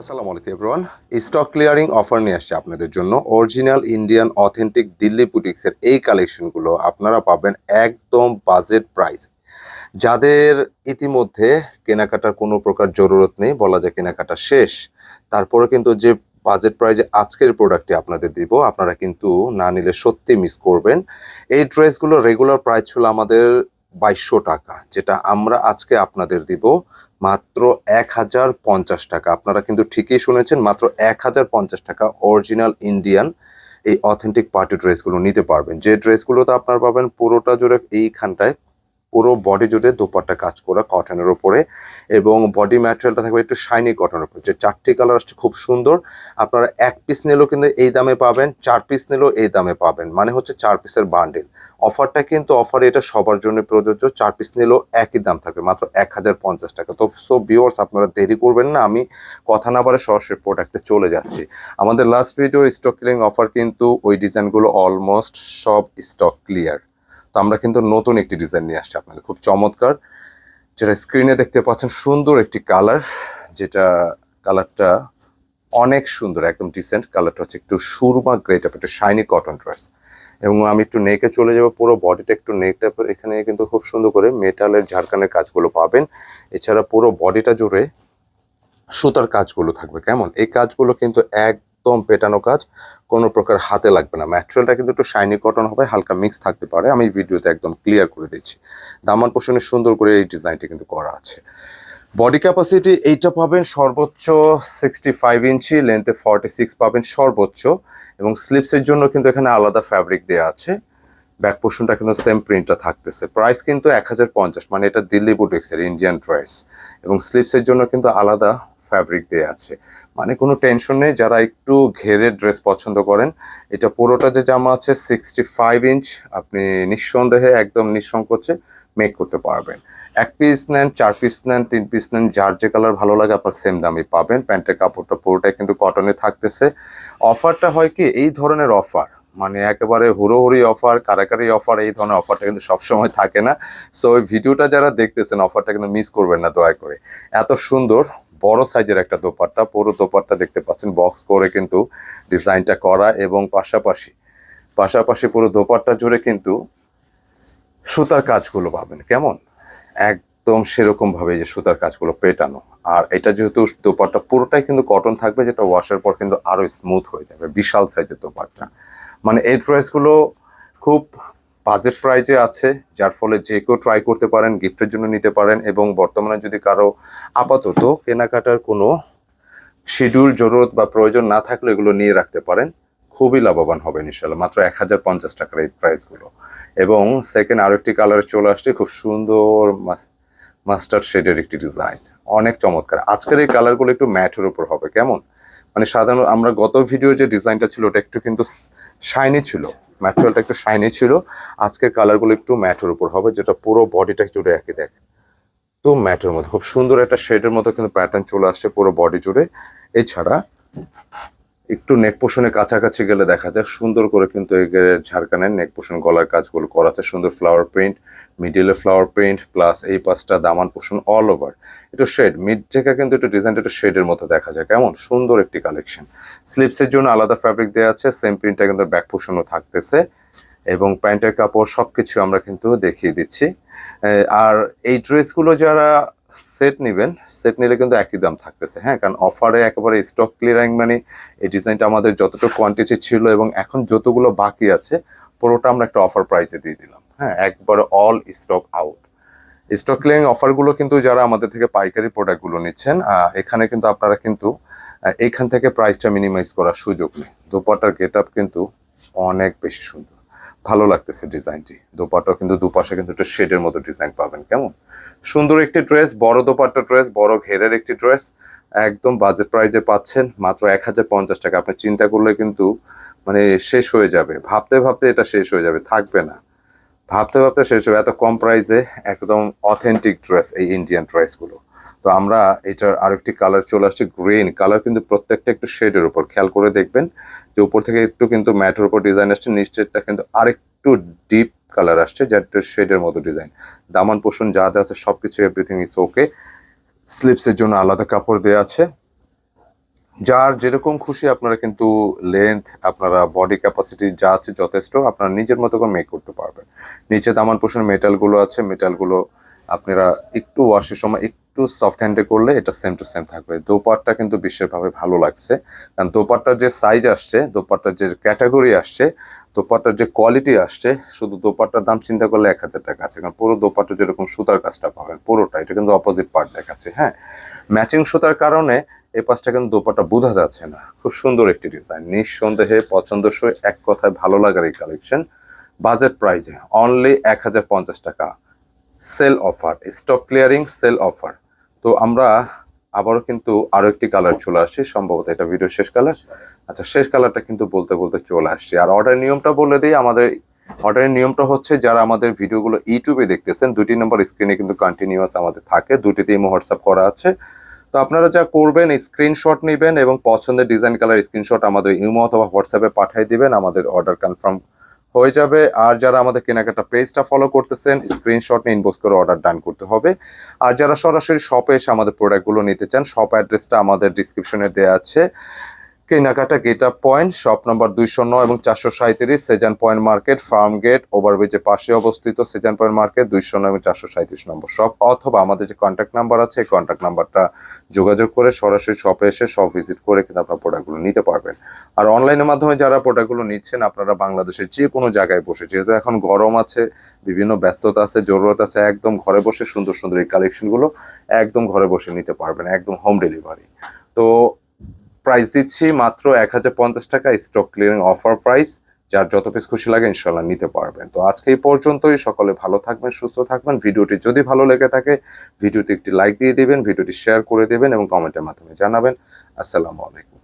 আসসালামু আলাইকুম everyone stock clearing offer নিয়ে আসছে আপনাদের জন্য। অরিজিনাল ইন্ডিয়ান অথেন্টিক দিল্লি বুটিক্সের এই কালেকশনগুলো আপনারা পাবেন একদম বাজেট প্রাইস যাদের ইতিমধ্যে কেনাকাটার কোনো প্রকার জরুরত নেই, বলা যায় কেনাকাটা শেষ, তারপরে কিন্তু যে বাজেট প্রাইজে আজকের প্রোডাক্টটি আপনাদের দিব, আপনারা কিন্তু না নিলে সত্যি মিস করবেন। এই ড্রেসগুলো রেগুলার প্রাইস ছিল আমাদের বাইশশো টাকা, যেটা আমরা আজকে আপনাদের দিব। মাত্র এক হাজার পঞ্চাশ টাকা। আপনারা কিন্তু ঠিকই শুনেছেন, মাত্র এক হাজার পঞ্চাশ টাকা অরিজিনাল ইন্ডিয়ান এই অথেন্টিক পার্টি ড্রেসগুলো নিতে পারবেন। যে ড্রেসগুলোতে আপনারা পাবেন পুরোটা জুড়ে এইখানটায়। পুরো বডি জুড়ে দোপাট্টা কাজ করা কটনের উপরে এবং বডি ম্যাটেরিয়ালটা থাকবে একটু শাইনি কটনের উপরে। যে চারটি কালার আসছে খুব সুন্দর। আপনারা এক পিস নিলেও কিন্তু এই দামে পাবেন, চার পিস নিলেও এই দামে পাবেন। মানে হচ্ছে চার পিসের বান্ডেল অফারটা কিন্তু অফার এটা সবার জন্য প্রযোজ্য, চার পিস নিলেও একই দাম থাকবে, মাত্র এক হাজার পঞ্চাশ টাকা। তো সো ভিউয়ার্স আপনারা দেরি করবেন না, আমি কথা না বারে সরাসরি প্রোডাক্টে চলে যাচ্ছি। আমাদের last video stock clearing offer কিন্তু ওই ডিজাইনগুলো অলমোস্ট সব স্টক ক্লিয়ার তো আমরা কিন্তু নতুন একটি ডিজাইন নিয়ে আসছি আপনাদের। খুব চমৎকার। যেটা স্ক্রিনে দেখতে পাচ্ছেন, সুন্দর একটি কালার যেটা কালারটা অনেক সুন্দর, একদম ডিসেন্ট কালারটা হচ্ছে একটু সুরমা গ্রে টাইপ একটা শাইনি কটন ড্রেস এবং আমি একটু নেকে চলে যাব, পুরো বডিটা একটু নেক টাইপের এখানে কিন্তু খুব সুন্দর করে মেটালের ঝাড়খানের কাজগুলো পাবেন। এছাড়া পুরো বডিটা জুড়ে সুতার কাজগুলো থাকবে, কেমন? এই কাজগুলো কিন্তু একদম পেটানো কাজ, কোনো প্রকার হাতে লাগবে না। ম্যাটেরিয়ালটা কিন্তু একটু শাইনি কটন হবে, হালকা মিক্স থাকতে পারে। আমি ভিডিওতে একদম ক্লিয়ার করে দিচ্ছি দামান পোষণে সুন্দর করে এই ডিজাইনটি কিন্তু করা আছে। বডি ক্যাপাসিটি এইটা পাবেন সর্বোচ্চ সিক্সটি ফাইভ ইঞ্চি লেন্থে ফর্টি সিক্স পাবেন সর্বোচ্চ। এবং স্লিপসের জন্য কিন্তু এখানে আলাদা ফ্যাব্রিক দেওয়া আছে। ব্যাক পোর্শনটা কিন্তু সেম প্রিন্টটা থাকতেছে। প্রাইস কিন্তু এক হাজার পঞ্চাশ মানে এটা দিল্লি বুটিক্সের ইন্ডিয়ান ড্রেস এবং স্লিপসের জন্য কিন্তু আলাদা ফ্যাব্রিক দেওয়া আছে। মানে কোনো টেনশন নেই, যারা একটু ঘেরে ড্রেস পছন্দ করেন, এটা পুরোটা যে জামা আছে সিক্সটি ফাইভ ইঞ্চ আপনি নিঃসন্দেহে একদম নিঃসংকোচে মেক করতে পারবেন। এক পিস নেন, চার পিস নেন, তিন পিস নেন, যার যে কালার ভালো লাগে আপনার সেম দামই পাবেন। প্যান্টের কাপড়টা পুরোটাই কিন্তু কটনে থাকতেছে। অফারটা হয় কি, এই ধরনের অফার মানে একেবারে হুড়োহুড়ি অফার, কারাকারি অফার, এই ধরনের অফারটা কিন্তু সবসময় থাকে না। সো ওই ভিডিওটা যারা দেখতেছেন, অফারটা কিন্তু মিস করবেন না, দয়া করে। এত সুন্দর বড় সাইজের একটা দোপাট্টা, পুরো দোপাট্টা দেখতে পাচ্ছেন বক্স করে কিন্তু ডিজাইনটা করা এবং পাশাপাশি পাশাপাশি পুরো দোপাট্টা জুড়ে কিন্তু সুতার কাজগুলো পাবেন, কেমন? একদম সেরকম ভাবে যে সুতার কাজগুলো পেটানো। আর এটা যেহেতু দোপাট্টা পুরোটাই কিন্তু কটন থাকবে, যেটা ওয়াশের পর কিন্তু আরও স্মুথ হয়ে যাবে, বিশাল সাইজের দোপাট্টা। মানে এই ড্রেসগুলো খুব বাজেট প্রাইজে আছে, যার ফলে যে কেউ ট্রাই করতে পারেন গিফটের জন্য নিতে পারেন এবং বর্তমানে যদি কারও আপাতত কেনাকাটার কোনো শিডিউল জরুরত বা প্রয়োজন না থাকলে এগুলো নিয়ে রাখতে পারেন, খুবই লাভবান হবেন ইনশাল্লাহ মাত্র এক হাজার পঞ্চাশ টাকার এই প্রাইসগুলো এবং সেকেন্ড আরেকটি কালার চলে আসছে, খুব সুন্দর মাস্টার শেডের একটি ডিজাইন অনেক চমৎকার। আজকের এই কালারগুলো একটু ম্যাটের উপর হবে, কেমন? মানে সাধারণত আমরা গত ভিডিও যে ডিজাইনটা ছিল, ওটা একটু কিন্তু শাইনি ছিল। ম্যাটেরিয়ালটা একটু শাইনি ছিল। আজকের কালারগুলো একটু ম্যাটের উপর হবে, যেটা পুরো বডিটা জুড়ে একই দেখ। তো ম্যাটের মধ্যে, খুব সুন্দর একটা শেডের মতো কিন্তু প্যাটার্ন চলে আসছে পুরো বডি জুড়ে। এছাড়া একটু নেক পোষণের কাছাকাছি গেলে দেখা যায় সুন্দর করে কিন্তু ঝাড়খানের নেক পোষণ গলার কাজগুলো করা আছে, সুন্দর ফ্লাওয়ার প্রিন্ট মিডিলে ফ্লাওয়ার প্রিন্ট প্লাস এই পাশটা দামান পোষণ অল ওভার একটু শেড মিড থেকে কিন্তু একটু ডিজাইনটা একটু শেডের মতো দেখা যায়। কেমন? সুন্দর একটি কালেকশন স্লিপসের জন্য আলাদা ফ্যাব্রিক দেওয়া আছে সেম প্রিন্টটা কিন্তু ব্যাক পোষণও থাকতেছে। এবং প্যান্টের কাপড় সব কিছু আমরা কিন্তু দেখিয়ে দিচ্ছি। আর এই ড্রেসগুলো যারা সেট নেবেন সেট নিলে কিন্তু একই দাম থাকতেছে। হ্যাঁ কারণ অফারে একেবারে স্টক ক্লিয়ারিং মানে এই ডিজাইনটা আমাদের যতটুকু কোয়ান্টিটি ছিল এবং এখন যতগুলো বাকি আছে, পুরোটা আমরা একটা অফার প্রাইসে দিয়ে দিলাম। হ্যাঁ একবার all stock out stock clearing অফারগুলো কিন্তু যারা আমাদের থেকে পাইকারি প্রোডাক্টগুলো নিচ্ছেন এখানে কিন্তু আপনারা কিন্তু এখান থেকে প্রাইসটা মিনিমাইজ করার সুযোগ নেই। দোপাটার গেট আপ কিন্তু অনেক বেশি সুন্দর। ভালো লাগতেছে ডিজাইনটি দোপাটাও কিন্তু দুপাশে কিন্তু একটু শেডের মতো ডিজাইন পাবেন, কেমন? সুন্দর একটি ড্রেস বড় দোপাট্টা ড্রেস বড় ঘেরের একটি ড্রেস একদম বাজেট প্রাইজে পাচ্ছেন, মাত্র এক হাজার পঞ্চাশ টাকা। আপনি চিন্তা করলে কিন্তু মানে শেষ হয়ে যাবে। ভাবতে ভাবতে এটা শেষ হয়ে যাবে, থাকবে না। ভাবতে ভাবতে শেষ হবে। এত কম প্রাইসে একদম অথেন্টিক ড্রেস এই ইন্ডিয়ান ড্রেসগুলো তো আমরা এটার আরেকটি কালার চলে আসছে গ্রিন কালার কিন্তু প্রত্যেকটা একটু শেডের উপর। খেয়াল করে দেখবেন যে উপর থেকে একটু কিন্তু ম্যাটের উপর ডিজাইন আসছে, নিচেরটা কিন্তু আরেকটু ডিপ কালার আসছে যা একটু শেডের মতো ডিজাইন দামান পোষণ যা যা আছে সব কিছু এভরিথিং ইজ ওকে স্লিপসের জন্য আলাদা কাপড় দেওয়া আছে। যার যেরকম খুশি আপনারা কিন্তু লেন্থ আপনারা বডি ক্যাপাসিটি যা আছে যথেষ্ট, আপনারা নিজের মতো করে মেক করতে পারবেন। নিচে দামান পোষণ মেটালগুলো আছে মেটালগুলো আপনারা একটু ওয়াশের সময় একটু সফট হ্যান্ডে করলে এটা সেম টু সেম থাকবে। দোপাট্টা কিন্তু বিশেষভাবে ভালো লাগছে। কারণ দোপাট্টার যে সাইজ আসছে, দোপাট্টার যে ক্যাটাগরি আসছে, দোপাট্টার যে কোয়ালিটি আসছে, শুধু দোপাট্টার দাম চিন্তা করলে এক হাজার টাকা আছে। কারণ পুরো দোপাট্টা যেরকম সুতার কাজটা পাবেন পুরোটা, এটা কিন্তু অপোজিট পার্ট দেখাচ্ছে হ্যাঁ। ম্যাচিং সুতার কারণে এই পাশটা কিন্তু দোপাট্টা বোঝা যাচ্ছে না। খুব সুন্দর একটি ডিজাইন নিঃসন্দেহে পছন্দসই, এক কথায় ভালো লাগার এই কালেকশন বাজেট প্রাইজে অনলি এক হাজার পঞ্চাশ টাকা। Sale offer stock clearing sale offer তো আমরা আবারও কিন্তু আরও একটি কালার চলে আসছি সম্ভবত এটা ভিডিও শেষ কালার আচ্ছা শেষ কালারটা কিন্তু বলতে বলতে চলে আসছি। আর অর্ডার নিয়মটা বলে দিই, আমাদের অর্ডারের নিয়মটা হচ্ছে, যারা আমাদের ভিডিওগুলো ইউটিউবে দেখতেছেন দুটি নম্বর স্ক্রিনে কিন্তু কন্টিনিউয়াস আমাদের থাকে। দুটিতে ইমো হোয়াটসঅ্যাপ করা আছে। তো আপনারা যা করবেন স্ক্রিনশট নেবেন এবং পছন্দের ডিজাইন কালার স্ক্রিনশট আমাদের ইমো অথবা হোয়াটসঅ্যাপে পাঠিয়ে দিবেন, আমাদের অর্ডার কনফার্ম হয়ে যাবে। আর যারা আমাদের কেনাকাটা পেজটা ফলো করতেছেন স্ক্রিনশট নিয়ে ইনবক্স করে অর্ডার ডান করতে হবে। আর যারা সরাসরি শপে এসে আমাদের প্রোডাক্টগুলো নিতে চান শপ অ্যাড্রেসটা আমাদের ডিসক্রিপশনে দেওয়া আছে। কেনাকাটা গেট পয়েন্ট, শপ নম্বর দুইশো নয় এবং চারশো সাঁত্রিশ Sezan point market, farm gate, ওভারব্রিজের পাশে অবস্থিত সেজান পয়েন্ট মার্কেট, দুইশো নয় এবং চারশো সাঁত্রিশ নম্বর শপ। অথবা আমাদের যে কন্ট্যাক্ট নাম্বার আছে, এই কন্ট্যাক্ট নাম্বারটা যোগাযোগ করে সরাসরি শপে এসে শপ ভিজিট করে কিন্তু আপনার প্রোডাক্টগুলো নিতে পারবেন। আর অনলাইনের মাধ্যমে যারা প্রোডাক্টগুলো নিচ্ছেন, আপনারা বাংলাদেশের যে কোনো জায়গায় বসে, যেহেতু এখন গরম আছে, বিভিন্ন ব্যস্ততা আছে, জরুরত আছে, একদম ঘরে বসে সুন্দর সুন্দর এই কালেকশনগুলো একদম ঘরে বসে নিতে পারবেন, একদম হোম ডেলিভারি তো প্রাইস দিচ্ছি, মাত্র এক হাজার পঞ্চাশ টাকা স্টক ক্লিয়ারিং অফার প্রাইস যার যত বেশ খুশি লাগে ইনশাল্লাহ নিতে পারবেন। তো আজকে এই পর্যন্তই, সকলে ভালো থাকবেন, সুস্থ থাকবেন। ভিডিওটি যদি ভালো লেগে থাকে ভিডিওটি একটি লাইক দিয়ে দেবেন, ভিডিওটি শেয়ার করে দেবেন এবং কমেন্টের মাধ্যমে জানাবেন। আসসালামু আলাইকুম।